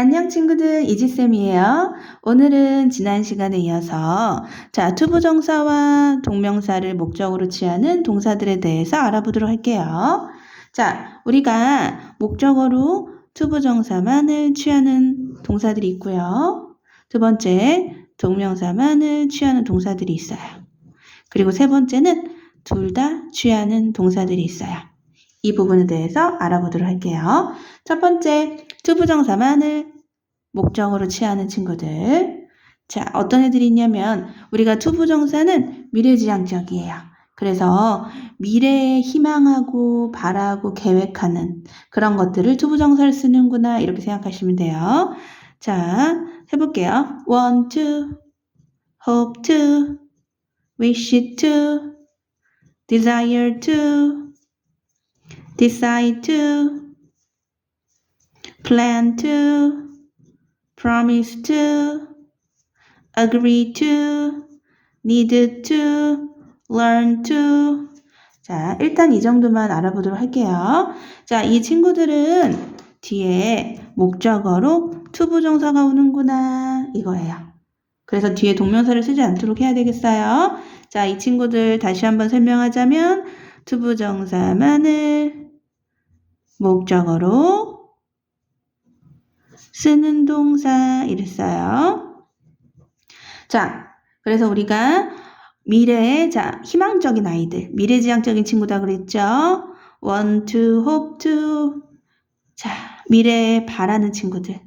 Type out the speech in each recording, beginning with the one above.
안녕 친구들 이지쌤이에요. 오늘은 지난 시간에 이어서 자 투부정사와 동명사를 목적으로 취하는 동사들에 대해서 알아보도록 할게요. 자 우리가 목적어로 투부정사만을 취하는 동사들이 있고요. 두 번째 동명사만을 취하는 동사들이 있어요. 그리고 세 번째는 둘 다 취하는 동사들이 있어요. 이 부분에 대해서 알아보도록 할게요. 첫 번째 투부정사만을 목적으로 취하는 친구들. 자, 어떤 애들이 있냐면 우리가 투부정사는 미래지향적이에요. 그래서 미래에 희망하고 바라고 계획하는 그런 것들을 투부정사를 쓰는구나 이렇게 생각하시면 돼요. 자, 해볼게요. want to, hope to, wish to, desire to, decide to, plan to, promise to, agree to, need to, learn to. 자, 일단 이 정도만 알아보도록 할게요. 자, 이 친구들은 뒤에 목적어로 투부정사가 오는구나 이거예요. 그래서 뒤에 동명사를 쓰지 않도록 해야 되겠어요. 자, 이 친구들 다시 한번 설명하자면 투부정사만을 목적어로 쓰는 동사 이랬어요. 자, 그래서 우리가 미래의 자 희망적인 아이들, 미래지향적인 친구다 그랬죠. want to, hope to. 자, 미래에 바라는 친구들.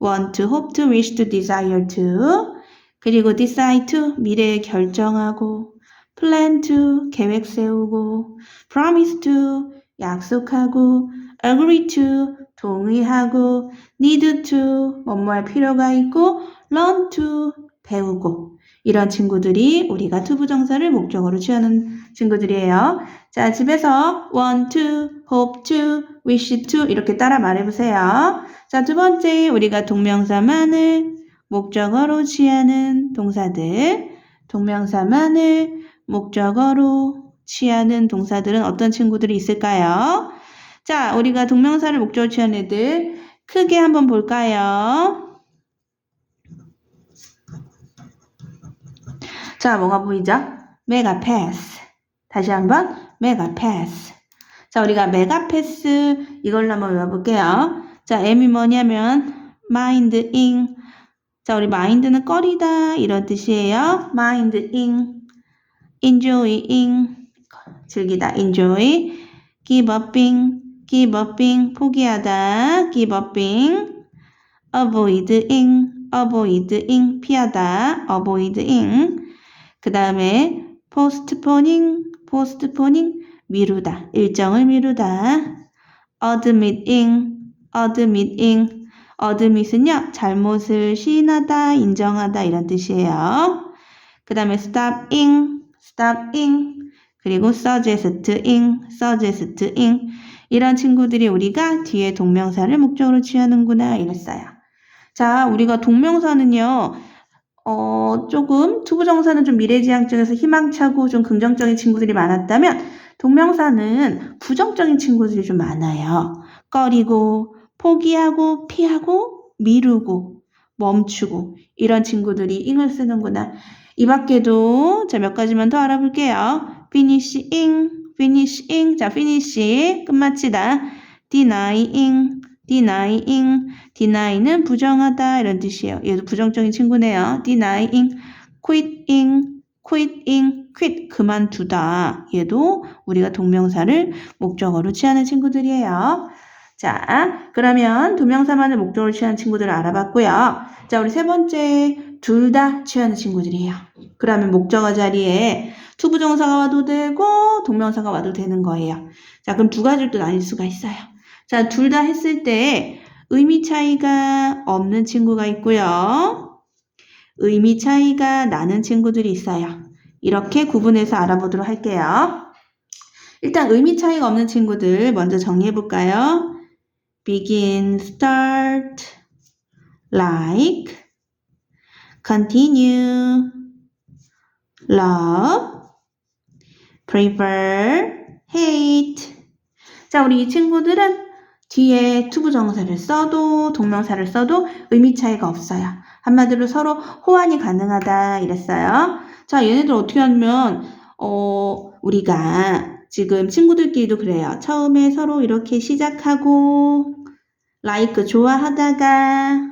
want to, hope to, wish to, desire to. 그리고 decide to 미래에 결정하고 plan to 계획 세우고 promise to 약속하고 agree to 동의하고 need to 뭐뭐할 필요가 있고 learn to 배우고 이런 친구들이 우리가 투부정사를 목적으로 취하는 친구들이에요. 자, 집에서 want to, hope to, wish to 이렇게 따라 말해보세요. 자, 두 번째 우리가 동명사만을 목적어로 취하는 동사들 동명사만을 목적어로 취하는 동사들은 어떤 친구들이 있을까요? 자, 우리가 동명사를 목적으로 취한 애들 크게 한번 볼까요? 자, 뭐가 보이죠? 메가 패스. 다시 한번 메가 패스. 자, 우리가 메가 패스 이걸로 한번 외워볼게요. 자, M이 뭐냐면 mind in. 자, 우리 mind는 꺼리다 이런 뜻이에요. mind in. enjoy in. 즐기다 enjoy. give upping. Give upping. 포기하다. give upping. avoiding. avoiding. 피하다. avoiding. 그 다음에 postponing, postponing, 미루다, 일정을 미루다. admitting, admitting, admit은요, 잘못을 시인하다, 인정하다 이런 뜻이에요. 그 다음에 stopping, stopping, 그리고 suggesting, suggesting 이런 친구들이 우리가 뒤에 동명사를 목적으로 취하는구나 이랬어요. 자, 우리가 동명사는요, 어, 조금 투부정사는 좀 미래지향적에서 희망차고 좀 긍정적인 친구들이 많았다면 동명사는 부정적인 친구들이 좀 많아요. 꺼리고 포기하고 피하고 미루고 멈추고 이런 친구들이 ing을 쓰는구나. 이 밖에도 자 몇 가지만 더 알아볼게요. finishing, finishing, 자 finish 끝마치다. denying, denying, deny는 부정하다 이런 뜻이에요. 얘도 부정적인 친구네요. denying, quitting, quitting, quit 그만두다. 얘도 우리가 동명사를 목적어로 취하는 친구들이에요. 자, 그러면 동명사만을 목적으로 취하는 친구들을 알아봤고요. 자, 우리 세 번째 둘 다 취하는 친구들이에요. 그러면 목적어 자리에 투부정사가 와도 되고 동명사가 와도 되는 거예요. 자, 그럼 두 가지로 또 나뉠 수가 있어요. 자, 둘 다 했을 때 의미 차이가 없는 친구가 있고요. 의미 차이가 나는 친구들이 있어요. 이렇게 구분해서 알아보도록 할게요. 일단 의미 차이가 없는 친구들 먼저 정리해 볼까요? begin, start, like, continue, love, prefer, hate. 자, 우리 이 친구들은 뒤에 투부정사를 써도 동명사를 써도 의미 차이가 없어요. 한마디로 서로 호환이 가능하다 이랬어요. 자, 얘네들 어떻게 하면 어, 우리가 지금 친구들끼리도 그래요. 처음에 서로 이렇게 시작하고 like 좋아하다가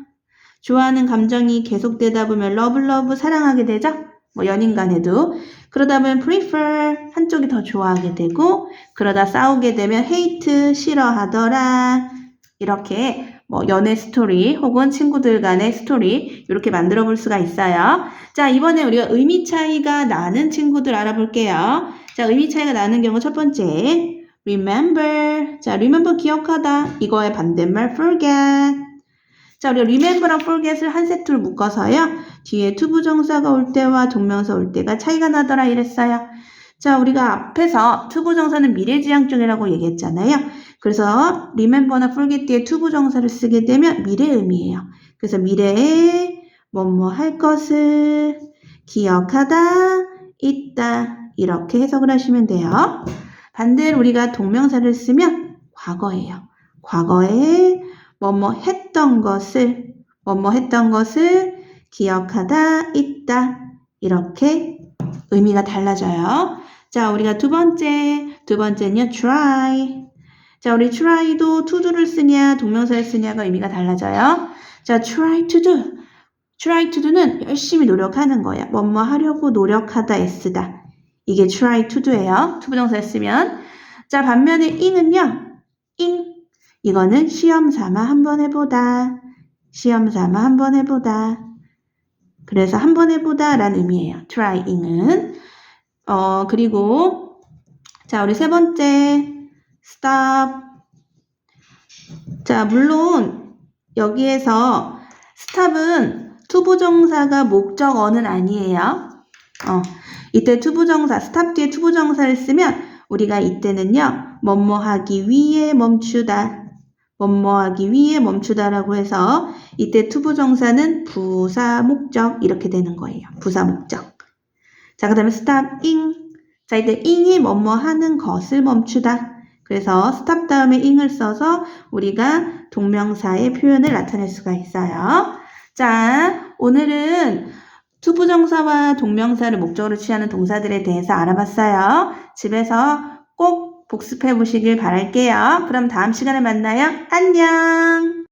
좋아하는 감정이 계속되다 보면 love love 사랑하게 되죠. 뭐 연인 간에도. 그러다 보면 prefer 한쪽이 더 좋아하게 되고 그러다 싸우게 되면 hate 싫어하더라. 이렇게 뭐 연애 스토리 혹은 친구들 간의 스토리 이렇게 만들어 볼 수가 있어요. 자 이번에 우리가 의미 차이가 나는 친구들 알아볼게요. 자 의미 차이가 나는 경우 첫 번째. remember. 자 remember 기억하다. 이거의 반대말 forget 자 우리가 remember랑 forget을 한 세트로 묶어서요. 뒤에 투부정사가 올 때와 동명사 올 때가 차이가 나더라 이랬어요. 자, 우리가 앞에서 투부정사는 미래지향적이라고 얘기했잖아요. 그래서 remember나 forget 뒤에 투부정사를 쓰게 되면 미래 의미예요. 그래서 미래에 뭐뭐 할 것을 기억하다, 있다 이렇게 해석을 하시면 돼요. 반대로 우리가 동명사를 쓰면 과거예요. 과거에 뭐뭐 했던 것을 뭐뭐 했던 것을 기억하다, 있다 이렇게 의미가 달라져요. 자, 우리가 두 번째, 두 번째는요, try. 자, 우리 try도 to do를 쓰냐, 동명사를 쓰냐가 의미가 달라져요. 자, try to do. try to do는 열심히 노력하는 거야. 뭐뭐 하려고 노력하다, 애쓰다. 이게 try to do예요. 투부정사를 쓰면. 자, 반면에 ing은요, ing. 이거는 시험 삼아 한번 해보다. 시험 삼아 한번 해보다. 그래서 한번 해보다 라는 의미예요. trying은. 어, 그리고, 자, 우리 세 번째, stop. 자, 물론, 여기에서 stop은 투부정사가 목적어는 아니에요. 어, 이때 투부정사, stop 뒤에 투부정사를 쓰면 우리가 이때는요, 뭐뭐 하기 위해 멈추다. 뭐뭐 하기 위해 멈추다라고 해서 이때 투부 정사는 부사 목적 이렇게 되는 거예요. 부사 목적. 자, 그 다음에 stopping. 자, 이때 ing이 뭐뭐 하는 것을 멈추다. 그래서 stop 다음에 ing을 써서 우리가 동명사의 표현을 나타낼 수가 있어요. 자, 오늘은 투부정사와 동명사를 목적으로 취하는 동사들에 대해서 알아봤어요. 집에서 꼭 복습해 보시길 바랄게요. 그럼 다음 시간에 만나요. 안녕!